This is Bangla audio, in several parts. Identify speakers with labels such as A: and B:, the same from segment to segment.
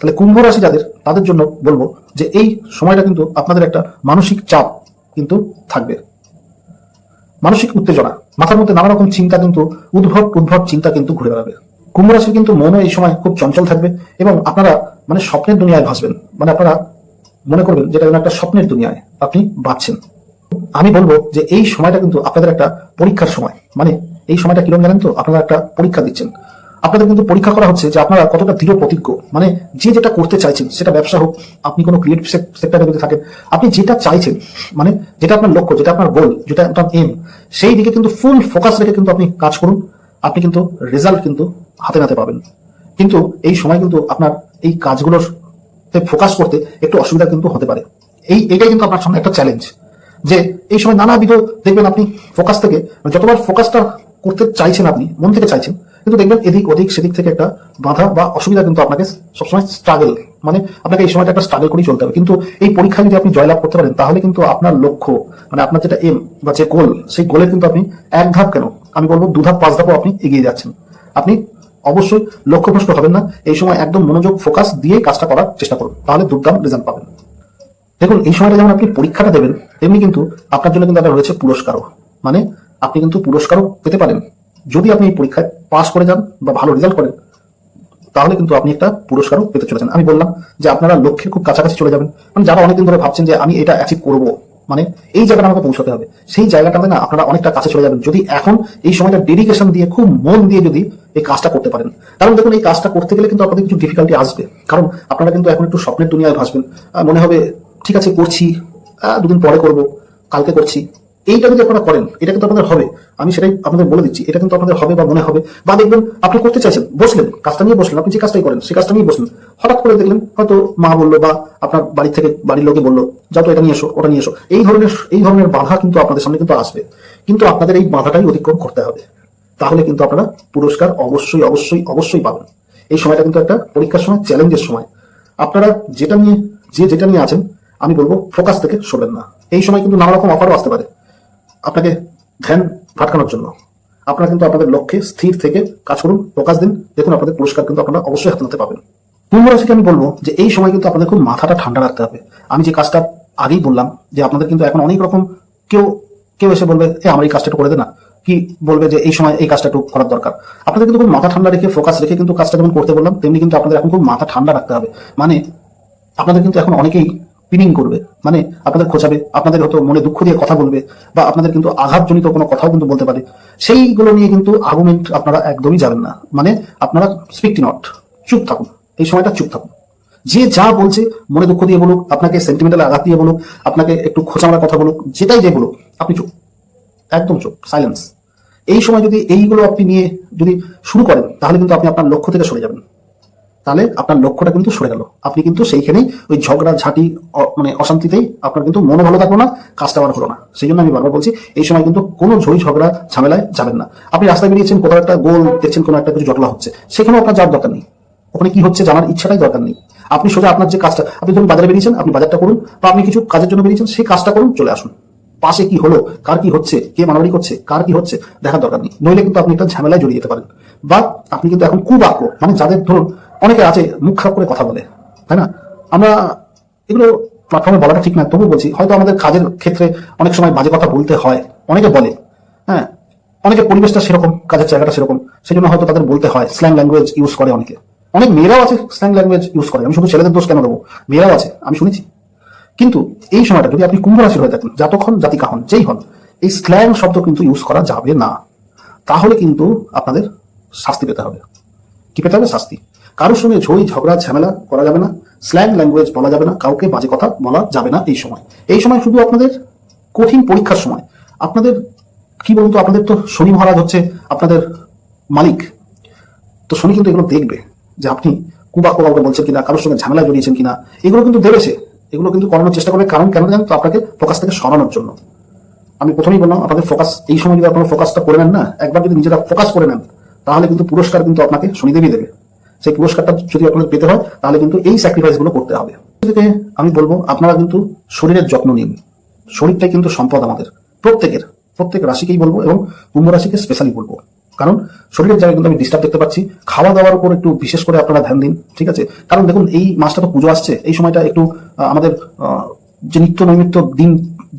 A: তাহলে কুম্ভ রাশি যাদের তাদের জন্য বলব যে এই সময়টা কিন্তু আপনাদের একটা মানসিক চাপ কিন্তু থাকবে। মানসিক উত্তেজনা, মাথার মধ্যে নানা রকম চিন্তা কিন্তু, উদ্ভট উদ্ভট চিন্তা কিন্তু ঘুরে বেড়াবে। কুম্ভ রাশির কিন্তু মনও এই সময় খুব চঞ্চল থাকবে এবং আপনারা মানে স্বপ্নের দুনিয়ায় ভাসবেন। মানে আপনারা মনে করবেন যেটা একটা স্বপ্নের দুনিয়ায় আপনি বাঁচছেন। আমি বলব যে এই সময়টা কিন্তু আপনাদের একটা পরীক্ষার সময়। মানে এই সময়টা কীরকম জানেন তো? আপনারা একটা পরীক্ষা দিচ্ছেন। আপনাদের কিন্তু পরীক্ষা করা হচ্ছে যে আপনারা কতটা দৃঢ় প্রতিজ্ঞ। মানে যে যেটা করতে চাইছেন, সেটা ব্যবসা হোক, আপনি কোনো ক্রিয়েটিভ সেক্টরে যদি থাকেন, আপনি যেটা চাইছেন মানে যেটা আপনার লক্ষ্য, যেটা আপনার গোল যেটা আপনার এম সেই দিকে কিন্তু ফুল ফোকাস রেখে কিন্তু আপনি কাজ করুন। আপনি কিন্তু রেজাল্ট কিন্তু হাতে নাতে পাবেন। কিন্তু এই সময় কিন্তু আপনার এই কাজগুলোর ফোকাস করতে একটু অসুবিধা কিন্তু হতে পারে। এই, এটাই কিন্তু আপনার সামনে একটা চ্যালেঞ্জ যে এই সময় নানাবিধ দেখবেন আপনি ফোকাস থেকে মানে যতবার ফোকাসটা করতে চাইছেন আপনি, মন থেকে চাইছেন কিন্তু দেখবেন এদিক ওদিক, সেদিক থেকে একটা বাধা বা অসুবিধা কিন্তু আপনাকে সবসময় স্ট্রাগল মানে আপনাকে এই সময়টা একটা স্ট্রাগল করেই চলতে হবে। কিন্তু এই পরীক্ষায় যদি আপনি জয়লাভ করতে পারেন, তাহলে কিন্তু আপনার লক্ষ্য মানে আপনার যেটা এম বা যে গোল সেই গোলে কিন্তু আপনি এক ধাপ কেন? আমি বলব দু ধাপ, পাঁচ ধাপও আপনি এগিয়ে যাচ্ছেন। আপনি অবশ্যই লক্ষ্যভ্রষ্ট হবেন না, এই সময় একদম মনোযোগ ফোকাস দিয়ে কাজটা করার চেষ্টা করুন, তাহলে দুর্দান্ত রেজাল্ট পাবেন। দেখুন, এই সময়টা যেমন আপনি পরীক্ষাটা দেবেন, তেমনি কিন্তু আপনার জন্য কিন্তু একটা রয়েছে পুরস্কারও মানে আপনি কিন্তু পুরস্কারও পেতে পারেন। যদি আপনি এই পরীক্ষায় পাস করে যান বা ভালো রেজাল্ট করেন, তাহলে কিন্তু আপনি একটা পুরস্কারও পেতে চলেছেন। আমি বললাম যে আপনারা লক্ষ্যের খুব কাছাকাছি চলে যাবেন। মানে যারা অনেকদিন ধরে ভাবছেন যে আমি এটা অ্যাচিভ করব মানে এই জায়গাটা আমাকে পৌঁছাতে হবে, সেই জায়গাটাতে না আপনারা অনেকটা কাছে চলে যাবেন। যদি এখন এই সময়টা ডেডিকেশন দিয়ে, খুব মন দিয়ে যদি এই কাজটা করতে পারেন। কারণ দেখুন, এই কাজটা করতে গেলে কিন্তু আপনাদের কিছু ডিফিকাল্টি আসবে। কারণ আপনারা কিন্তু এখন একটু স্বপ্নের দুনিয়ায় ভাসবেন। মনে হবে, ঠিক আছে, করছি দুদিন পরে করব, কালকে করছি। এইটা যদি আপনারা করেন, এটা কিন্তু আপনাদের হবে। আমি সেটাই আপনাদের বলে দিচ্ছি, এটা কিন্তু আপনাদের হবে বা মনে হবে। বা দেখবেন আপনি করতে চাইছেন, বসলেন, কাজটা নিয়ে বসলেন, আপনি যে কাজটাই করেন, সেই কাজটা নিয়ে বসলেন। হঠাৎ করে দেখলেন হয়তো মা বলল বা আপনার বাড়ি থেকে বাড়ির লোকে বলল, যাও তো এটা নিয়ে এসো, ওটা নিয়ে এসো। এই ধরনের এই ধরনের বাধা কিন্তু আপনাদের সামনে কিন্তু আসবে। কিন্তু আপনাদের এই বাধাটাই অতিক্রম করতে হবে। তাহলে কিন্তু আপনারা পুরস্কার অবশ্যই অবশ্যই অবশ্যই পাবেন। এই সময়টা কিন্তু একটা পরীক্ষার সময়, চ্যালেঞ্জের সময়। আপনারা যেটা নিয়ে, যে যেটা নিয়ে আছেন, আমি বলব, ফোকাস থেকে সরবেন না। এই সময় কিন্তু নানা রকম অফারও আসতে পারে। আপনাকে ধ্যান ভাটকানোর জন্য। আপনারা কিন্তু আপনাদের লক্ষ্যে স্থির থেকে কাজ করুন ফোকাস দিন। দেখুন আপনাদের পুরস্কার কিন্তু আপনারা অবশ্যই হাতে নাতে কুম্ভ রাশিকে আমি বলব যে এই সময় কিন্তু আপনাদের খুব মাথাটা ঠান্ডা রাখতে হবে। আমি যে কাজটা আগেই বললাম, যে আপনাদের কিন্তু এখন অনেক রকম কেউ কেউ এসে বলবে, এ, আমার এই কাজটা করে দে না। কি বলবে যে, এই সময় এই কাজটা একটু করার দরকার? আপনাদের কিন্তু খুব মাথা ঠান্ডা রেখে ফোকাস রেখে কিন্তু কাজটা যেমন করতে বললাম, তেমনি কিন্তু আপনাদের এখন খুব মাথা ঠান্ডা রাখতে হবে। মানে আপনাদের কিন্তু এখন অনেকেই পিনিং করবে মানে আপনাদের খোঁচাবে আপনাদের হয়তো মনে দুঃখ দিয়ে কথা বলবে, বা আপনাদের কিন্তু আঘাতজনিত কোনো কথাও কিন্তু বলতে পারে। সেইগুলো নিয়ে কিন্তু আর্গুমেন্ট আপনারা একদমই যাবেন না। মানে আপনারা স্পিকটি নট চুপ থাকুন, এই সময়টা চুপ থাকুন। যে যা বলছে, মনে দুঃখ দিয়ে বলুক, আপনাকে সেন্টিমেন্টাল আঘাত দিয়ে বলুক, আপনাকে একটু খোঁচামারা কথা বলুক, যেটাই যে বলুক, আপনি চুপ, একদম চুপ সাইলেন্স এই সময় যদি এইগুলো আপনি নিয়ে যদি শুরু করেন, তাহলে কিন্তু আপনি আপনার লক্ষ্য থেকে সরে যাবেন। তাহলে আপনার লক্ষ্যটা কিন্তু সরে গেল। আপনি কিন্তু সেইখানেই ওই ঝগড়া, ঝাঁটি মানে অশান্তিতেই আপনার কিন্তু মনও ভালো থাকল না, কাজটা আবার হলো না। সেই জন্য আমি বারবার বলছি, এই সময় কিন্তু কোনো ঝই ঝগড়া, ঝামেলায় যাবেন না। আপনি রাস্তায় বেরিয়েছেন, কোথাও একটা গোল দেখছেন, কোনো একটা কিছু জটলা হচ্ছে, সেখানেও আপনার যাওয়ার দরকার নেই। ওখানে কি হচ্ছে জানার ইচ্ছাটাই দরকার নেই। আপনি সোজা আপনার যে কাজটা, আপনি ধরুন বাজারে বেরিয়েছেন, আপনি বাজারটা করুন, বা আপনি কিছু কাজের জন্য বেরিয়েছেন, সেই কাজটা করুন, চলে আসুন। পাশে কি হলো, কার কি হচ্ছে, কে মারামারি করছে, কার কি হচ্ছে, দেখার দরকার নেই। নইলে কিন্তু আপনি একটা ঝামেলায় জড়িয়ে যেতে পারেন। বা আপনি কিন্তু এখন কুবাক্য মানে যাদের ধরুন অনেকে আছে মুখ খারাপ করে কথা বলে, তাই না? আমরা এগুলো প্ল্যাটফর্মে বলাটা ঠিক না তবু বলছি, হয়তো আমাদের কাজের ক্ষেত্রে অনেক সময় বাজে কথা বলতে হয়, অনেকে বলে হ্যাঁ? অনেকে পরিবেশটা সেরকম, কাজের জায়গাটা সেরকম সেই জন্য হয়তো তাদের বলতে হয় স্ল্যাং ল্যাঙ্গুয়েজ ইউজ করে অনেকে। অনেক মেয়েরাও আছে স্ল্যাং ল্যাঙ্গুয়েজ ইউজ করে, আমি শুধু ছেলেদের দোষ কেন দেবো? মেয়েরাও আছে, আমি শুনেছি। কিন্তু এই সময়টা যদি আপনি কুম্ভ রাশির হয়ে থাকেন হন, জাতিকা হন, যেই হন, এই স্ল্যাং শব্দ কিন্তু ইউজ করা যাবে না। তাহলে কিন্তু আপনাদের শাস্তি পেতে হবে। কি পেতে হবে? শাস্তি। কারোর সঙ্গে ঝই ঝগড়া, ঝামেলা করা যাবে না। স্ল্যাং ল্যাঙ্গুয়েজ বলা যাবে না। কাউকে বাজে কথা বলা যাবে না এই সময়। এই সময় শুধু আপনাদের কঠিন পরীক্ষার সময়। আপনাদের, কি বলুন তো, আপনাদের তো শনি মহারাজ হচ্ছে আপনাদের মালিক। তো শনি কিন্তু এগুলো দেখবে যে আপনি কুবাক্য কাউকে বলছেন কিনা, কারোর সঙ্গে ঝামেলা জড়িয়েছেন কিনা, এগুলো কিন্তু দেবেছে। এগুলো কিন্তু করানোর চেষ্টা করবে। কারণ কেন জানেন তো, আপনাকে ফোকাস থেকে সরানোর জন্য। আমি প্রথমেই বললাম, আপনাদের ফোকাস এই সময় যদি আপনারা ফোকাসটা করে নেন না, একবার যদি নিজেরা ফোকাস করে নেন, তাহলে কিন্তু পুরস্কার কিন্তু আপনাকে শনিদেবই দেবে। সেই পুরস্কারটা যদি আপনাদের পেতে হয়, তাহলে কিন্তু এই স্যাক্রিফাইসগুলো করতে হবে। আমি বলব, আপনারা কিন্তু শরীরের যত্ন নিন। শরীরটাই কিন্তু সম্পদ আমাদের। প্রত্যেকের, প্রত্যেক রাশিকেই বলব এবং কুম্ভ রাশিকে স্পেশালি বলব। কারণ শরীরের জায়গায় কিন্তু আমি ডিস্টার্ব দেখতে পাচ্ছি। খাওয়া দাওয়ার উপর একটু বিশেষ করে আপনারা ধ্যান দিন, ঠিক আছে? কারণ দেখুন, এই মাসটা তো পুজো আসছে, এই সময়টা একটু আমাদের যে নিত্য নৈমিত্য দিন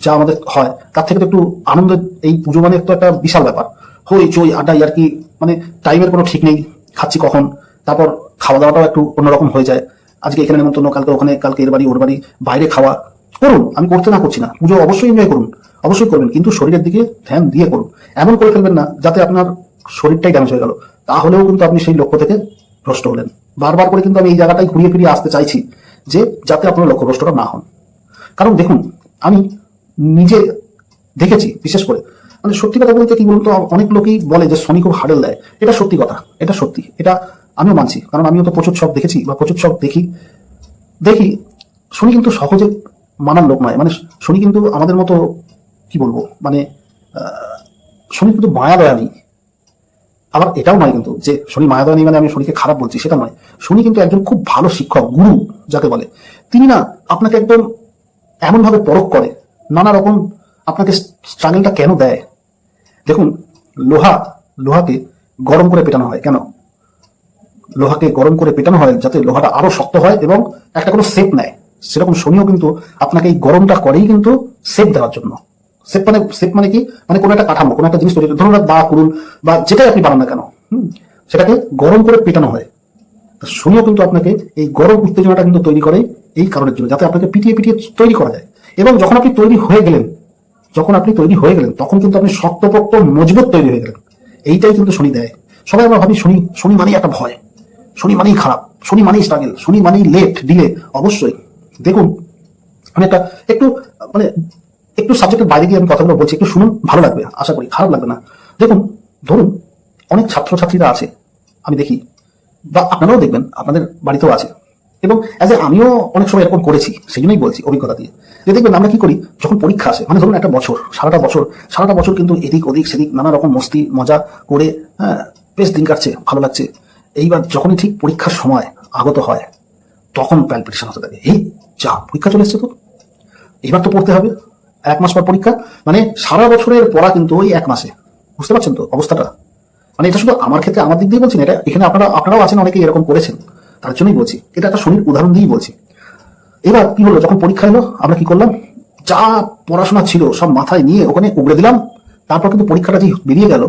A: যা আমাদের হয়, তার থেকে তো একটু আনন্দের এই পুজো মানে তো একটা বিশাল ব্যাপার। হই চই আড্ডা আর কি মানে টাইমের কোনো ঠিক নেই, খাচ্ছি কখন? তারপর খাওয়া দাওয়াটাও একটু অন্যরকম হয়ে যায়। আজকে এখানে নেমন্তন্ন, কালকে ওখানে, কালকে এর বাড়ি, ওর বাড়ি, বাইরে খাওয়া। করুন, আমি করতে না করছি না। পুজো অবশ্যই এনজয় করুন, অবশ্যই করবেন, কিন্তু শরীরের দিকে ধ্যান দিয়ে করুন। এমন করে ফেলবেন না, যাতে আপনার শরীরটাই ড্যামেজ হয়ে গেল। তাহলেও কিন্তু আপনি সেই লক্ষ্য থেকে ভ্রষ্ট হলেন। বারবার করে কিন্তু আমি এই জায়গাটাই ঘুরিয়ে ফিরিয়ে আসতে চাইছি যে, যাতে আপনার লক্ষ্যভ্রষ্টটা না হন। কারণ দেখুন, আমি নিজে দেখেছি, বিশেষ করে। মানে সত্যি কথা বলতে কি বলতো অনেক লোকই বলে যে, শনি খুব হার্ডেল দেয়। এটা সত্যি কথা, এটা সত্যি। এটা আমিও মানছি, কারণ আমিও তো প্রচুর সব দেখেছি বা প্রচুর সব দেখি। দেখি, শনি কিন্তু সহজে মানার লোক নয়। মানে শনি কিন্তু আমাদের মতো, কি বলব মানে শনি কিন্তু মায়া দয়া নেই। আবার এটাও নয় কিন্তু যে শনি মায়া দয়া নেই মানে আমি শনিকে খারাপ বলছি, সেটা নয়। শনি কিন্তু একজন খুব ভালো শিক্ষক, গুরু যাকে বলে। তিনি না আপনাকে একদম এমনভাবে পরখ করে, নানা রকম আপনাকে স্ট্রাগলটা কেন দেয়? দেখুন, লোহা, লোহাকে গরম করে পেটানো হয়। কেন? লোহাকে গরম করে পেটানো হয় যাতে লোহাটা আরও শক্ত হয় এবং একটা কোনো শেপ নেয়। সেরকম শনিও কিন্তু আপনাকে এই গরমটা করেই কিন্তু শেপ দেওয়ার জন্য। শেপ মানে শেপ মানে কি? মানে কোনো একটা কাঠামো, কোনো একটা জিনিস তৈরি। ধরুন বা কুড়ুল বা যেটাই আপনি বানান না কেন সেটাকে গরম করে পেটানো হয়। শনিও কিন্তু আপনাকে এই গরম উত্তেজনাটা কিন্তু তৈরি করে এই কারণের জন্য, যাতে আপনাকে পিটিয়ে পিটিয়ে তৈরি করা যায়। এবং যখন আপনি তৈরি হয়ে গেলেন, যখন আপনি তৈরি হয়ে গেলেন, তখন কিন্তু আপনি শক্তপোক্ত মজবুত তৈরি হয়ে গেলেন। এইটাই কিন্তু শনি দেয়। সবাই আমরা ভাবি শনি শনি মানেই একটা ভয়। শনি মানেই খারাপ, শনি মানেই স্ট্রাগল শনি মানেই লেট ডিলে অবশ্যই। দেখুন, আমি একটা, একটু মানে একটু সাবজেক্টের বাইরে গিয়ে আমি কথাগুলো বলছি, একটু শুনুন, ভালো লাগবে, আশা করি, খারাপ লাগবে না। দেখুন, ধরুন, অনেক ছাত্রছাত্রীরা আছে, আমি দেখি, বা আপনারাও দেখবেন, আপনাদের বাড়িতেও আছে, এবং অ্যাজ এ আমিও অনেক সময় এরকম করেছি সেই জন্যই বলছি অভিজ্ঞতা দিয়ে। যে দেখবেন, আমরা কি করি, যখন পরীক্ষা আসে মানে ধরুন একটা বছর, সারাটা বছর সারাটা বছর কিন্তু এদিক ওদিক, সেদিক নানা রকম মস্তি, মজা করে হ্যাঁ বেশ দিন কাটছে, ভালো লাগছে এইবার যখনই ঠিক পরীক্ষার সময় আগত হয়, তখন প্যালপিটেশন হতে থাকে। এই, যা, পরীক্ষা চলে এসছে তো? এবার তো পড়তে হবে। এক মাস পর পরীক্ষা। মানে সারা বছরের পড়া কিন্তু ওই এক মাসে। বুঝতে পারছেন তো অবস্থাটা? মানে এটা শুধু আমার ক্ষেত্রে আমার দিক দিয়ে বলছি না, এটা এখানে আপনারা, আপনারাও আছেন অনেকে এরকম করেছেন। তার জন্যই বলছি। এটা একটা শনির উদাহরণ দিয়েই বলছি। এবার কি হলো? যখন পরীক্ষা এলো আমরা কি করলাম? যা পড়াশোনা ছিল সব মাথায় নিয়ে ওখানে উগড়ে দিলাম। তারপর কিন্তু পরীক্ষাটা যে বেরিয়ে গেল,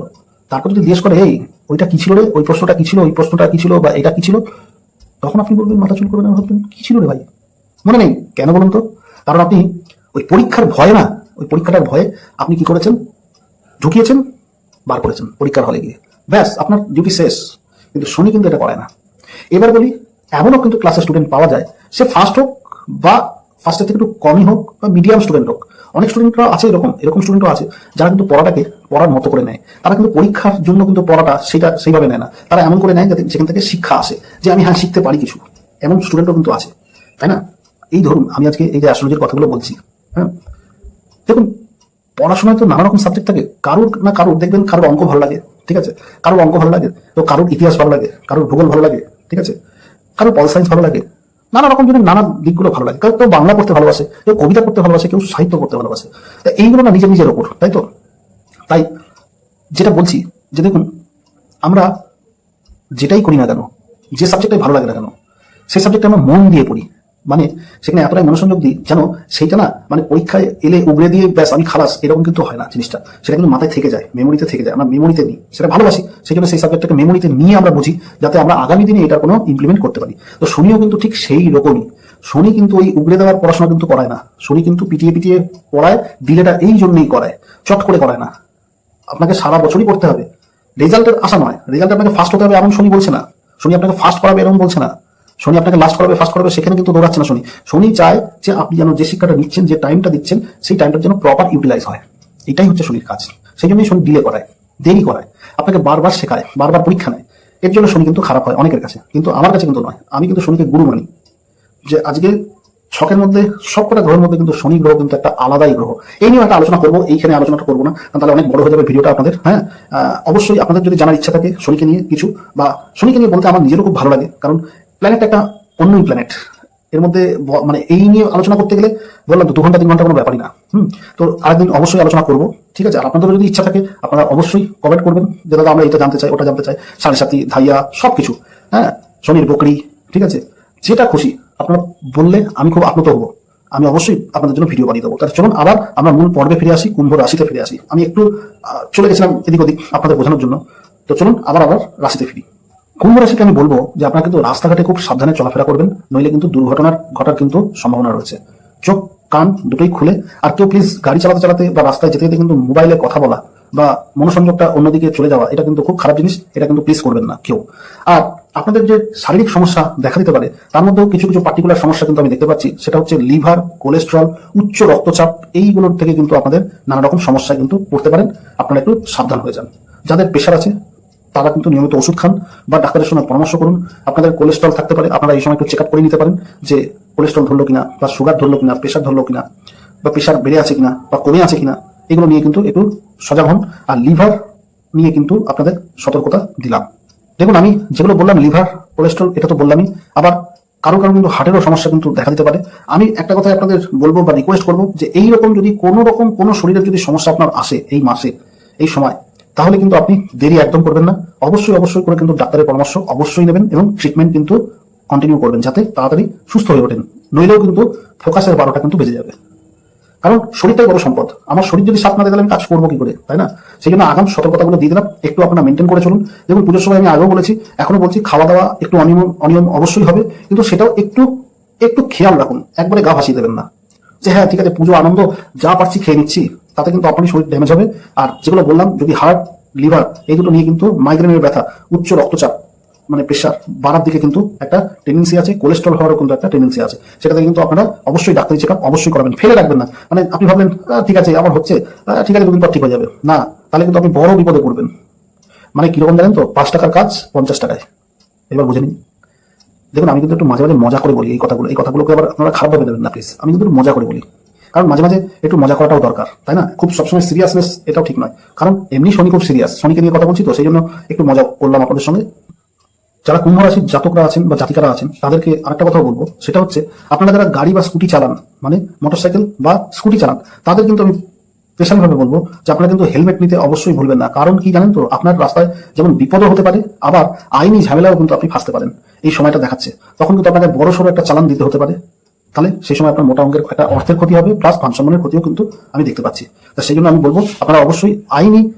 A: তারপর যদি জিজ্ঞেস করে, এই ওইটা কি ছিল রে? ওই প্রশ্নটা কি ছিল? ওই প্রশ্নটা কি ছিল? বা এটা কি ছিল? তখন আপনি বলবেন, মাথা চুল করবেন ভাববেন কি ছিল রে ভাই? মনে নেই, কেন বলুন তো? কারণ আপনি ওই পরীক্ষার ভয়ে না, ওই পরীক্ষাটার ভয়ে আপনি কি করেছেন? ঢুকিয়েছেন বার করেছেন পরীক্ষার হলে গিয়ে। ব্যাস, আপনার ডিউটি শেষ। কিন্তু শনি কিন্তু এটা করে না। এবার বলি, এমনও কিন্তু ক্লাসে স্টুডেন্ট পাওয়া যায়। সে ফার্স্ট হোক বা ফার্স্টের থেকে একটু কমই হোক বা মিডিয়াম স্টুডেন্ট হোক। অনেক স্টুডেন্টরা আছে এরকম এরকম স্টুডেন্টও আছে, যারা কিন্তু পড়াটাকে পড়ার মতো করে নেয়। তারা কিন্তু পরীক্ষার জন্য কিন্তু পড়াটা সেটা সেইভাবে নেয় না। তারা এমন করে নেয় যাতে সেখান থেকে শিক্ষা আসে যে আমি হ্যাঁ শিখতে পারি কিছু। এমন স্টুডেন্টও কিন্তু আছে, তাই না? এই ধরুন, আমি আজকে এই যে অ্যাস্ট্রোলজির কথাগুলো বলছি হ্যাঁ? দেখুন, পড়াশোনায় তো নানা রকম সাবজেক্ট থাকে। কারোর না কারোর, দেখবেন কারোর অঙ্ক ভালো লাগে, ঠিক আছে? কারোর অঙ্ক ভালো লাগে, তো কারোর ইতিহাস ভালো লাগে, কারোর ভূগোল ভালো লাগে, ঠিক আছে? কারোর পল সায়েন্স ভালো লাগে নানা রকম যদি নানা দিকগুলো ভালো লাগে। কেউ বাংলা পড়তে ভালোবাসে, কেউ কবিতা পড়তে ভালোবাসে, কেউ সাহিত্য পড়তে ভালোবাসে। তা এইগুলো না নিজের নিজের ওপর, তাই তো? তাই যেটা বলছি, যে দেখুন, আমরা যেটাই করি না কেন, যে সাবজেক্টটাই ভালো লাগে না কেন, সেই সাবজেক্টে আমরা মন দিয়ে পড়ি। মানে সেখানে এতটাই মনোসংযোগ দিই যেন সেইটা না মানে পরীক্ষায় এলে উগড়ে দিয়ে ব্যাস আমি খালাস, এরকম কিন্তু হয় না জিনিসটা। সেটা কিন্তু মাথায় থেকে যায় মেমোরিতে থেকে যায়, আমরা মেমোরিতে নিই। সেটা ভালোবাসি সেই জন্য সেই সাবজেক্টটাকে মেমোরিতে নিয়ে আমরা বুঝি, যাতে আমরা আগামী দিনে এটার কোনো ইমপ্লিমেন্ট করতে পারি। তো শনিও কিন্তু ঠিক সেই রকমই। শনি কিন্তু ওই উগড়ে দেওয়ার পড়াশোনা কিন্তু করায় না। শনি কিন্তু পিটিয়ে পিটিয়ে পড়ায়, দিলেটা এই জন্যই করায়, চট করে করায় না। আপনাকে সারা বছরই পড়তে হবে। রেজাল্টের আশা নয়। রেজাল্ট আপনাকে ফার্স্ট হতে হবে, এমন শনি বলছে না। শনি আপনাকে ফার্স্ট করাবে, এরকম বলছে না। শনি আপনাকে লাস্ট করাবে ফার্স্ট করাবে, সেখানে কিন্তু দৌড়াচ্ছে না শনি। শনি চায় যে আপনি যেন যে শিক্ষাটা নিচ্ছেন, যে টাইমটা দিচ্ছেন, সেই টাইমটার যেন প্রপার ইউটিলাইজ হয়। এটাই হচ্ছে শনির কাজ। সেই জন্যই শনি ডিলে করায়, দেরি করায়, আপনাকে বারবার শেখায়, বারবার পরীক্ষা নেয়। এর জন্য শনি কিন্তু খারাপ হয় অনেকের কাছে, কিন্তু আমার কাছে কিন্তু নয়। আমি কিন্তু শনিকে গুরু মানি। যে আজকে ছকের মধ্যে, সবকটা গ্রহের মধ্যে কিন্তু শনি গ্রহ কিন্তু একটা আলাদাই গ্রহ। এই নিয়ে একটা আলোচনা করব, এইখানে আলোচনাটা করব না তাহলে অনেক বড় হয়ে যাবে ভিডিওটা আপনাদের হ্যাঁ? অবশ্যই আপনাদের যদি জানার ইচ্ছা থাকে শনিকে নিয়ে কিছু, বা শনিকে নিয়ে বলতে আমার নিজেরও খুব ভালো লাগে, কারণ প্ল্যানেট একটা অন্যই প্ল্যানেট এর মধ্যে মানে এই নিয়ে আলোচনা করতে গেলে বললাম তো দু ঘণ্টা, তিন ঘণ্টা কোনো ব্যাপারই না। হুম, তো আরেকদিন অবশ্যই আলোচনা করব, ঠিক আছে? আর আপনাদের যদি ইচ্ছা থাকে, আপনারা অবশ্যই কমেন্ট করবেন যে, দাদা, আমরা এটা জানতে চাই, ওটা জানতে চাই। সাড়ে সাথী ধাইয়া সব কিছু হ্যাঁ শনির বকরি, ঠিক আছে? যেটা খুশি আপনারা বললে আমি খুব আপ্লুত হব। আমি অবশ্যই আপনাদের জন্য ভিডিও বানিয়ে দেবো। তাহলে চলুন, আবার আমরা মূল পর্বে ফিরে আসি, কুম্ভ রাশিতে ফিরে আসি। আমি একটু চলে গেছিলাম এদিক ওদিক আপনাদের বোঝানোর জন্য। তো চলুন, আবার আবার রাশিতে ফিরি। কুম্ভ রাশিকে আমি বলব যে আপনারা কিন্তু রাস্তাঘাটে খুব সাবধানে চলাফেরা করবেন, নইলে কিন্তু দুর্ঘটনার ঘটার কিন্তু সম্ভাবনা রয়েছে। চোখ, কান দুটোই খুলে, আর কেউ প্লিজ গাড়ি চালাতে চালাতে বা রাস্তায় যেতে যেতে কিন্তু মোবাইলে কথা বলা বা মনোসংযোগটা অন্যদিকে চলে যাওয়া, এটা কিন্তু খুব খারাপ জিনিস, এটা কিন্তু প্লিজ করবেন না কেউ। আর আপনাদের যে শারীরিক সমস্যা দেখা দিতে পারে, তার মধ্যেও কিছু কিছু পার্টিকুলার সমস্যা কিন্তু আমি দেখতে পাচ্ছি, সেটা হচ্ছে লিভার কোলেস্ট্রল উচ্চ রক্তচাপ, এইগুলোর থেকে কিন্তু আপনাদের নানা রকম সমস্যা কিন্তু পড়তে পারেন। আপনারা একটু সাবধান হয়ে যান। যাদের প্রেশার আছে তারা কিন্তু নিয়মিত ওষুধ খান বা ডাক্তারের সঙ্গে পরামর্শ করুন। আপনাদের কোলেস্ট্রল থাকতে পারে, আপনারা এই সময় একটু চেক আপ করে নিতে পারেন যে কোলেস্ট্রল ধরলো কিনা বা সুগার ধরলো কিনা প্রেশার ধরলো কিনা বা প্রেশার বেড়ে আছে কিনা বা কমে আছে কিনা, এগুলো নিয়ে কিন্তু একটু সজাগ হন আর লিভার নিয়ে কিন্তু আপনাদের সতর্কতা দিলাম। দেখুন, আমি যেগুলো বললাম লিভার কোলেস্ট্রল এটা তো বললামই। আবার কারও কারও কিন্তু হার্টেরও সমস্যা কিন্তু দেখা দিতে পারে। আমি একটা কথা আপনাদের বলব বা রিকোয়েস্ট করব যে এই রকম যদি কোনো রকম কোনো শরীরের যদি সমস্যা আপনার আসে এই মাসে, এই সময় তাহলে কিন্তু আপনি দেরি একদম করবেন না। অবশ্যই অবশ্যই করে কিন্তু ডাক্তারের পরামর্শ অবশ্যই নেবেন এবং ট্রিটমেন্ট কিন্তু কন্টিনিউ করবেন যাতে তাড়াতাড়ি সুস্থ হয়ে ওঠেন। নইলেও কিন্তু ফোকাসের বারোটা কিন্তু বেজে যাবে। কারণ শরীরটাই বড় সম্পদ। আমার শরীর যদি সাথ না দেয় আমি কাজ করব কি করে, তাই না? সেই জন্য আগাম সতর্কতাগুলো দিয়ে দিলাম। একটু আপনারা মেনটেন করে চলুন। দেখুন, পুজোর সময় আমি আগেও বলেছি, এখনও বলছি খাওয়া দাওয়া একটু অনিয়ম অনিয়ম অবশ্যই হবে। কিন্তু সেটাও একটু একটু খেয়াল রাখুন। একবারে গা ভাসিয়ে দেবেন না। যে হ্যাঁ ঠিক আছে পুজো আনন্দ যা পারছি খেয়ে নিচ্ছি তাতে কিন্তু আপনারই শরীর ড্যামেজ হবে। আর যেগুলো বললাম যদি হার্ট লিভার এই দুটো নিয়ে কিন্তু মাইগ্রেনের ব্যথা উচ্চ রক্তচাপ মানে প্রেশার বাড়ার দিকে কিন্তু একটা টেন্ডেন্সি আছে কোলেস্ট্রল হওয়ারও কিন্তু একটা টেন্ডেন্সি আছে। সেটাতে কিন্তু আপনারা অবশ্যই ডাক্তারি চেক আপ অবশ্যই করাবেন ফেলে রাখবেন না। মানে আপনি ভাবলেন "আহ, ঠিক আছে আবার হচ্ছে ঠিক আছে পর ঠিক হয়ে যাবে। না তাহলে কিন্তু আপনি বড় বিপদে পড়বেন। মানে কীরকম জানেন তো পাঁচ টাকার কাজ পঞ্চাশ টাকায়। এবার বুঝে নিন। দেখুন, আমি কিন্তু একটু মাঝে মাঝে মজা করে বলি এই কথাগুলো। এই কথাগুলোকে আবার আপনারা খারাপ ভাবে দেবেন না প্লিজ আমি কিন্তু মজা করে বলি। কারণ মাঝে মাঝে একটু মজা করাটাও দরকার, তাই না? খুব সবসময় সিরিয়াসনেস এটাও ঠিক নয়। কারণ এমনি শনি খুব সিরিয়াস শনিকে নিয়ে কথা বলছি তো, সেই জন্য একটু মজা করলাম আপনাদের সঙ্গে। যারা কুম্ভ রাশির জাতকরা আছেন বা জাতিকারা আছেন, তাদেরকে আরেকটা কথা বলব। সেটা হচ্ছে, আপনারা যারা গাড়ি বা স্কুটি চালান মানে মোটরসাইকেল বা স্কুটি চালান, তাদের কিন্তু আমি স্পেশাল ভাবে বলব যে আপনারা কিন্তু হেলমেট নিতে অবশ্যই ভুলবেন না। কারণ কি জানেন তো? আপনার রাস্তায় যেমন বিপদও হতে পারে, আবার আইনি ঝামেলাও কিন্তু আপনি ফাঁসতে পারেন। এই সময়টা দেখাচ্ছে। তখন কিন্তু আপনাকে বড় সড়ো একটা চালান দিতে হতে পারে। তাহলে সেই সময় আপনার মোটা অঙ্কের একটা অর্থের ক্ষতি হবে প্লাস মান সম্মানের ক্ষতিও কিন্তু আমি দেখতে পাচ্ছি। তা সেই জন্য আমি বলব, আপনারা অবশ্যই আইনি,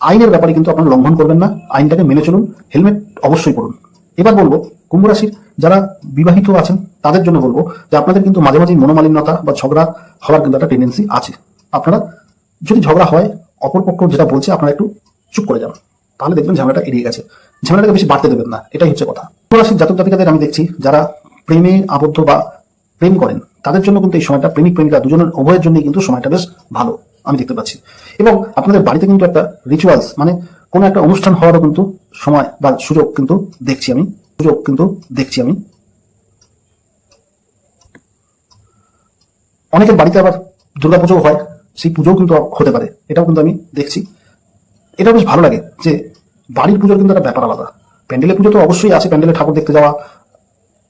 A: আইনের ব্যাপারে কিন্তু আপনারা লঙ্ঘন করবেন না। আইনটাকে মেনে চলুন, হেলমেট অবশ্যই পরুন। এবার বলব, কুম্ভ রাশির যারা বিবাহিত আছেন, তাদের জন্য বলব যে আপনাদের কিন্তু মাঝে মাঝে মনোমালিন্যতা বা ঝগড়া হওয়ার কিন্তু একটা টেন্ডেন্সি আছে। আপনারা যদি ঝগড়া হয় অপরপক্ষ যেটা বলছে, আপনারা একটু চুপ করে যান। তাহলে দেখবেন ঝামেলাটা এড়িয়ে গেছে। ঝামেলাটাকে বেশি বাড়তে দেবেন না। এটাই হচ্ছে কথা। রাশির জাতক জাতিকাদের আমি দেখছি, যারা প্রেমে আবদ্ধ বা প্রেম করেন, তাদের জন্য কিন্তু এই সময়টা প্রেমিক, প্রেমিকা দুজনের উভয়ের জন্যই কিন্তু সময়টা বেশ ভালো, আমি দেখতে পাচ্ছি। এবং আপনাদের বাড়িতে কিন্তু একটা রিচুয়ালস মানে কোনো একটা অনুষ্ঠান হওয়ারও কিন্তু সময় বা সুযোগ কিন্তু দেখছি আমি, সুযোগ কিন্তু দেখছি আমি। অনেকের বাড়িতে আবার দুর্গাপুজো হয় সেই পুজোও কিন্তু হতে পারে। এটাও কিন্তু আমি দেখছি। এটা বেশ ভালো লাগে যে বাড়ির পুজোর কিন্তু একটা ব্যাপার আলাদা। প্যান্ডেলের পুজো তো অবশ্যই আছে, প্যান্ডেলে ঠাকুর দেখতে যাওয়া,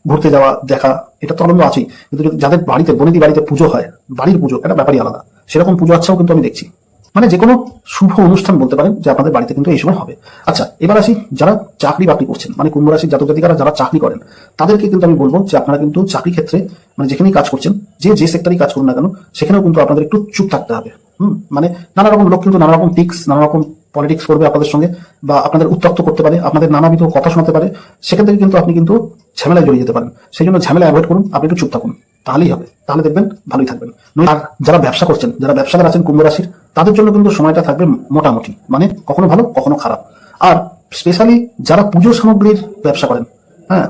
A: ঘুরতে যাওয়া, দেখা, এটা তো আনন্দ আছেই। কিন্তু যাদের বাড়িতে, বনেদি বাড়িতে পুজো হয়, বাড়ির পুজো, একটা ব্যাপারই আলাদা। সেরকম পুজো আচ্ছাও কিন্তু আমি দেখছি। মানে যে কোনো শুভ অনুষ্ঠান বলতে পারেন যে আপনাদের বাড়িতে কিন্তু এই সময় হবে। আচ্ছা এবার আসি যারা চাকরি বাকরি করছেন মানে কুম্ভ রাশির জাতক জাতিকারা যারা চাকরি করেন, তাদেরকে কিন্তু আমি বলব যে আপনারা কিন্তু চাকরি ক্ষেত্রে মানে যেখানেই কাজ করছেন, যে যে সেক্টরেই কাজ করুন না কেন, সেখানেও কিন্তু আপনাদের একটু চুপ থাকতে হবে। হুম মানে নানা রকম লোক কিন্তু নানা রকম টিক্স নানা রকম পলিটিক্স করবে আপনাদের সঙ্গে বা আপনাদের উত্তপ্ত করতে পারে, আপনাদের নানাবিধ কথা শোনাতে পারে, সেখান থেকে কিন্তু আপনি কিন্তু ঝামেলায় জড়িয়ে যেতে পারেন। সেই জন্য ঝামেলা অ্যাভয়েড করুন, আপনি একটু চুপ থাকুন। তাহলেই হবে। তাহলে দেখবেন ভালোই থাকবেন। আর যারা ব্যবসা করছেন, যারা ব্যবসাদার আছেন কুম্ভ রাশির, তাদের জন্য কিন্তু সময়টা থাকবে মোটামুটি। মানে কখনো ভালো, কখনো খারাপ। আর স্পেশালি যারা পুজো সামগ্রীর ব্যবসা করেন হ্যাঁ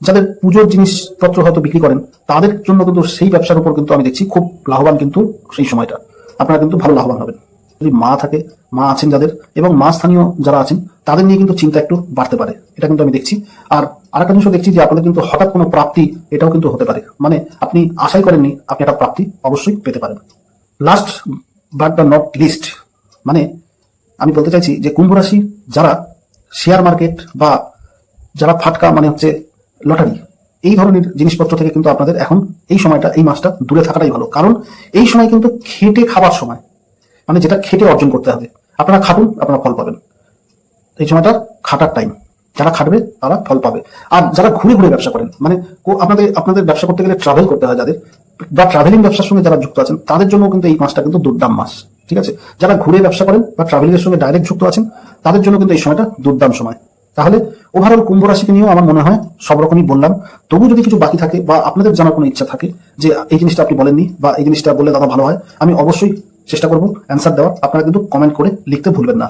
A: যাদের পুজোর জিনিসপত্র হয়তো বিক্রি করেন, তাদের জন্য কিন্তু সেই ব্যবসার উপর কিন্তু আমি দেখছি খুব লাভবান কিন্তু সেই সময়টা। আপনারা কিন্তু ভালো লাভবান হবেন। যদি মা থাকে, মা আছেন যাদের, এবং মা স্থানীয় যারা আছেন, তাদের নিয়ে কিন্তু চিন্তা একটু বাড়তে পারে। এটা কিন্তু আমি দেখছি। আর আরেকটা জিনিসও দেখছি যে আপনাদের কিন্তু হঠাৎ কোনো প্রাপ্তি এটাও কিন্তু হতে পারে। মানে আপনি আশাই করেননি আপনি একটা প্রাপ্তি অবশ্যই পেতে পারেন। Last but the not least মানে আমি বলতে চাইছি যে কুম্ভ রাশি যারা শেয়ার মার্কেট বা যারা ফাটকা মানে হচ্ছে লটারি, এই ধরনের জিনিসপত্র থেকে কিন্তু আপনাদের এখন এই সময়টা, এই মাসটা দূরে থাকাটাই ভালো। কারণ এই সময় কিন্তু খেটে খাবার সময় মানে যেটা খেটে অর্জন করতে হবে। আপনারা খাটুন, আপনারা ফল পাবেন। এই সময়টা খাটার টাইম যারা খাটবে, তারা ফল পাবে। আর যারা ঘুরে ঘুরে ব্যবসা করেন মানে আপনাদের আপনাদের ব্যবসা করতে গেলে ট্রাভেল করতে হয় যাদের। বা ট্রাভেলিং ব্যবসার সঙ্গে যারা যুক্ত আছেন, তাদের জন্য কিন্তু এই মাসটা কিন্তু দুর্দাম মাস, ঠিক আছে? যারা ঘুরে ব্যবসা করেন বা ট্রাভেলিং এর সঙ্গে ডাইরেক্ট যুক্ত আছেন, তাদের জন্য কিন্তু এই সময়টা দুর্দাম সময়। তাহলে ওভারঅল কুম্ভ রাশিকে নিয়েও আমার মনে হয় সব রকমই বললাম। তবু যদি কিছু বাকি থাকে বা আপনাদের জানার কোনো ইচ্ছা থাকে যে এই জিনিসটা আপনি বলেননি বা এই জিনিসটা বললে দাদা ভালো হয়, আমি অবশ্যই চেষ্টা করব অ্যান্সার দেওয়ার। আপনারা কিন্তু কমেন্ট করে লিখতে ভুলবেন না।